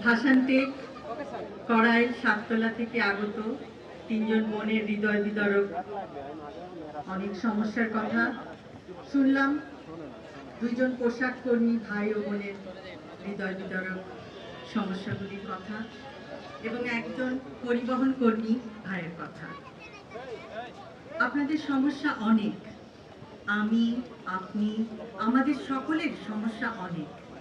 ভাষান্তে কড়াই সাততলা থেকে আগত তিনজন বোনের হৃদয় বিদারক। অনেক সমস্যার কথা শুনলাম। দুইজন পোশাক কর্মী, ভাই ও বোনের হৃদয় বিদারক সমস্যাগুলির কথা এবং একজন পরিবহন কর্মী ভাইয়ের কথা। আপনাদের সমস্যা অনেক। আমি, আপনি, আমাদের সকলের সমস্যা অনেক।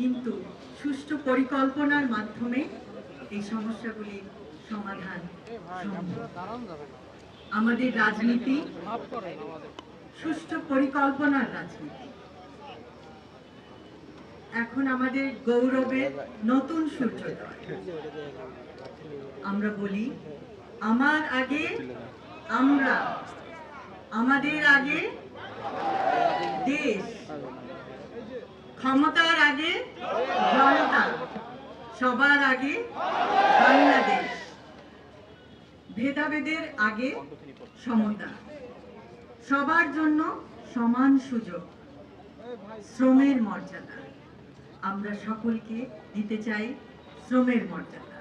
কিন্তু সুষ্ঠু পরিকল্পনার মাধ্যমে এই সমস্যাগুলি সমাধান আমাদের রাজনীতি সুষ্ঠু পরিকল্পনার রাজনীতি। এখন আমাদের গৌরবের নতুন সূর্যোদয়। আমরা বলি, আমার আগে আমরা, আমাদের আগে দেশ। ক্ষমতার আগে জনতা, সবার আগে বাংলাদেশ। ভেদাভেদের আগে সমতা। সবার জন্য সমান সুযোগ, শ্রমের মর্যাদা। আমরা সকলকে দিতে চাই শ্রমের মর্যাদা।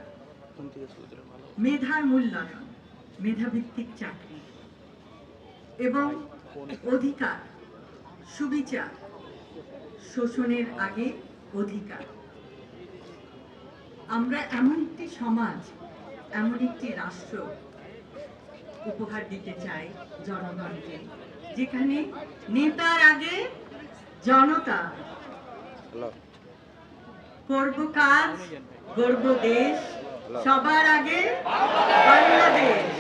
মেধার মূল্যায়ন, মেধাভিত্তিক চাকরি। এবং অধিকার, সুবিচার শোষণের আগে অধিকার। আমরা এমন একটি সমাজ, এমন একটি রাষ্ট্র উপহার দিতে চাই জনগণকে, যেখানে নেতার আগে জনতা করব কাজ, গর্ব দেশ, সবার আগে বাংলাদেশ।